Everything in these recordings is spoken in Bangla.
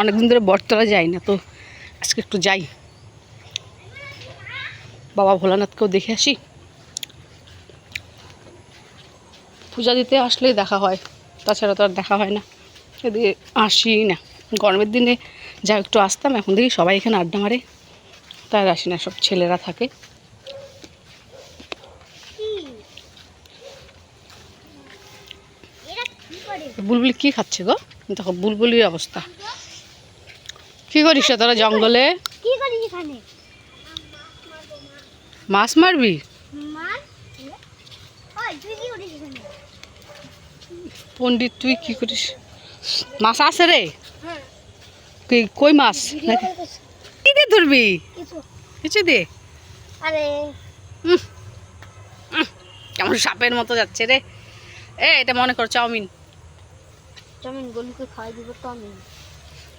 অনেকদিন ধরে বটতলা যাই না তো আজকে একটু যাই। বাবা ভোলানাথকেও দেখে আসি। পূজা দিতে আসলেই দেখা হয় তাছাড়া তো আর দেখা হয় না। এদিকে আসি না। গরমের দিনে যা একটু আসতাম এখন দেখি সবাই এখানে আড্ডা মারে তাই আসি না সব ছেলেরা থাকে। বুলবুলি কি খাচ্ছে গো? দেখো বুলবুলির অবস্থা। কি করিস তোরা জঙ্গলে? কি করিস এখানে? মাছ মারবি? মার ওই তুই কি করিস পণ্ডিত তুই কি করিস? মাছ আছে রে? হ্যাঁ। কি কই মাছ? কি দিয়ে ধরবি? কিছু। দিয়ে? আরে। কেমন সাপের মতো যাচ্ছে রে। এ এটা মনে কর চাউমিন। চাউমিন গলুকে খাওয়াই দিব আমি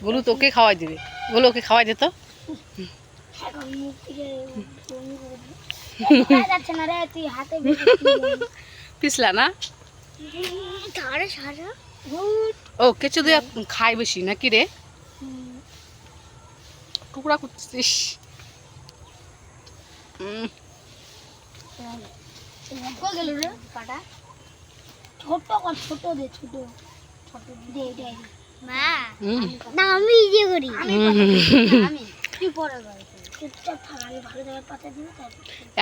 গুলু তোকে খাওয়াই দিবে। গুলো ওকে খাওয়াই দিত পিছলা না? ও খাই বেশি নাকি রে? টুকরা কাটা ছোট ছোট দে, ছোট। ছোট দে। না আমি ইয়ে করি।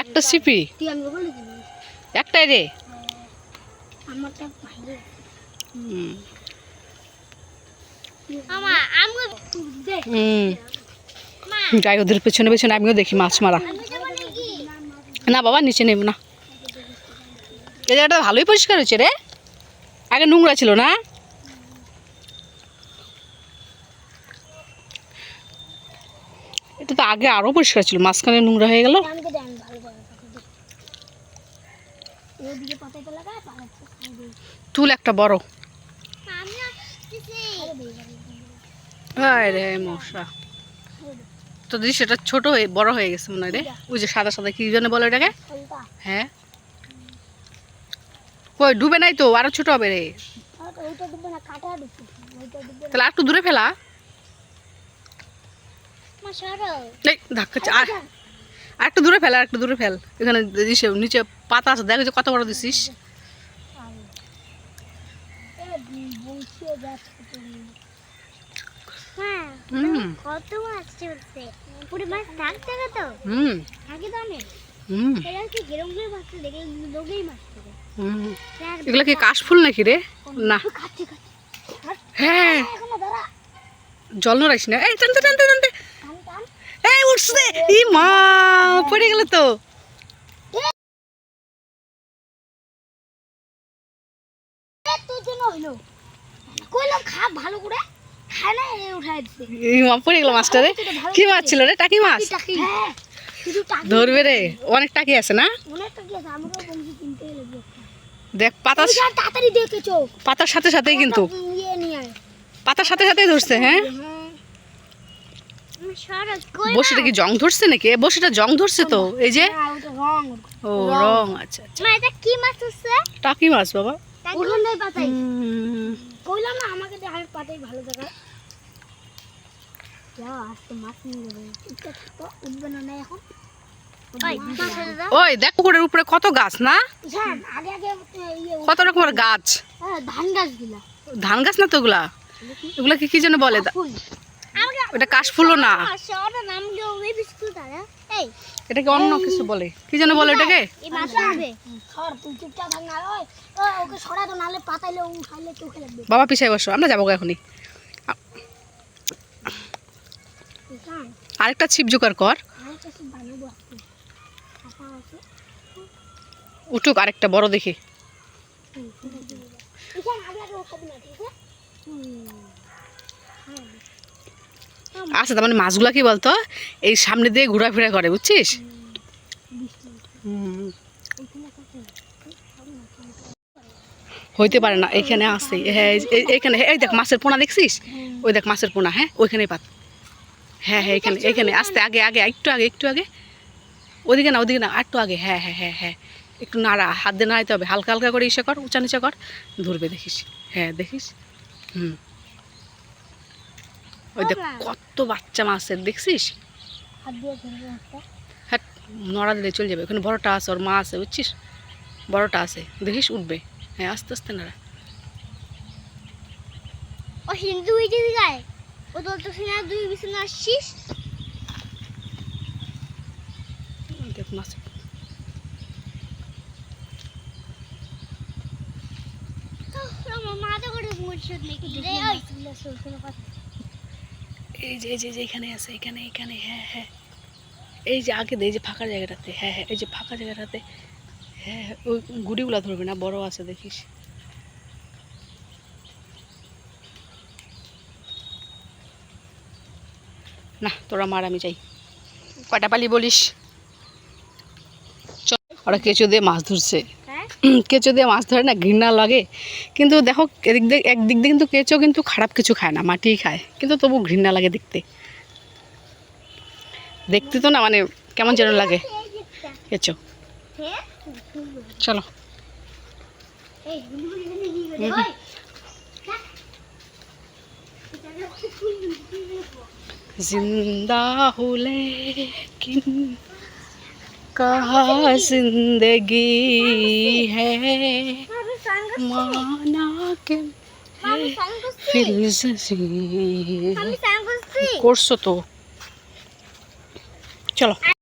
একটা সিপি? একটাই রে। মা যাই ওদের পেছনে পেছনে আমিও দেখি মাছ মারা। না বাবা নিচে নেব না। এই জায়গাটা ভালোই পরিষ্কার হয়েছে রে। আগে নোংরা ছিল না? এটা তো আগে আরও পরিষ্কার ছিল মাঝখানে নোংরা হয়ে গেল। তুল একটা বড়। রে মশা। তো দিদি সেটা ছোট হয়ে বড় হয়ে গেছে মনে হয় রে? ওই যে সাদা সাদা কি জন্য বলে এটাকে হ্যাঁ। কই ডুবে নাই তো আরও ছোট হবে রে। তাহলে আর একটু দূরে ফেলা। আর একটু দূরে ফেল আর একটু দূরে ফেল। এখানে নিচে পাতা আছে। দেখো যে কত বড় দিছিস। এগুলো কি কাশফুল নাকি রে? না। হ্যাঁ। জল নড়াইস না। এই টানতে টানতে টানতে টান টান এই উঠছে। ই মা পড়ে গেল তো। কি মাছ ছিল রে? টাকি মাছ? হ্যাঁ ধরবে রে। অনেক টাকি আছে না? দেখ পাতা পাতার সাথে সাথেই কিন্তু। ইয়ে পাতার সাথে সাথেই ধরছে হ্যাঁ? সরজ বসিটা কি জং ধরছে নাকি? বসিটা জং ধরছে তো। এই যে? ও রং। আচ্ছা আচ্ছা। মা এটা কি মাছ হচ্ছে? টাকি মাছ বাবা। পাতাই। কইলাম না আমাকে পাতাই ভালো ওই দেখ পুকুরের উপরে কত গাছ না? হ্যাঁ আগে আগে ইয়ে কত রকমের গাছ। হ্যাঁ, ধান গাছ ধান গাছ না তো ওগুলা? ওগুলা কি? কি যেন বলে? দা- ফুল আমাকে ওটা কাশফুলও না। এটাকে অন্য কিছু বলে। কি যেন বলে এটাকে? বাবা পিছাই বসো আমরা যাব এখনই। এখান আরেকটা ছিপ জোগাড় কর। উঠুক আরেকটা বড় দেখে। এখান আগে আগে উঠাবি না ঠিক আছে আচ্ছা তার মানে মাছগুলা কি বলতো? এই সামনে দিয়ে ঘোরাফেরা করে, বুঝছিস? হইতে পারে না, এখানে আছে। হ্যাঁ এই- এই- দেখ, মাছের পোনা দেখছিস? ওই দেখ, মাছের পোনা হ্যাঁ ওইখানেই পাত। হ্যাঁ হ্যাঁ এখানে এখানে, আস্তে, আগে আগে, একটু আগে একটু আগে। ওদিকে না ওদিকে না একটু আগে হ্যাঁ হ্যাঁ হ্যাঁ হ্যাঁ। একটু নাড়া, হাত দিয়ে নাড়াইতে হবে, হালকা হালকা করে ইসে কর, উঁচা নিচা কর, ধরবে, দেখিস। হ্যাঁ দেখিস। হুম। ওই দেখ কত বাচ্চা মাছের দেখছিস? হাত দিয়ে ধরবো একটা। হ্যাঁ নড়া দিলে চলে যাবে। ওখানে বড়টা আছে ওর মা আছে বুঝছিস? বড়টা আছে। দেখিস উঠবে। হ্যাঁ আস্তে আস্তে নাড়া। ও হিন্দু হয়ে যদি গায় ও তোর তো সিনা দুই বিছানা আসছিস? ওই দেখ মাছ আমার মাথা করে মুরশিদ নাকি রে ওই এই যে এই যে এখানে আছে, এখানে এখানে হ্যাঁ হ্যাঁ। এই যে আগে এই যে ফাঁকা জায়গাটাতে হ্যাঁ হ্যাঁ এই যে ফাঁকা জায়গাটাতে হ্যাঁ হ্যাঁ ওই গুড়িগুলা ধরবে না, বড় আছে, দেখিস। না, তোরা মার, আমি যাই। কয়টা পালি বলিস? ওরা কেঁচো দিয়ে মাছ ধরছে। কেঁচো দিয়ে মাছ ধরে না ঘৃণা লাগে। কিন্তু দেখো এদিক দিয়ে একদিক দিয়ে কিন্তু কেঁচো কিন্তু খারাপ কিছু খায় না মাটিই খায়। কিন্তু তবু ঘৃণা লাগে দেখতে। দেখতে তো না মানে কেমন যেন লাগে। কেঁচো। চলো। এই গুলি গুলি कहा ज़िंदगी है। माना के फिर कोर्स तो। चलो।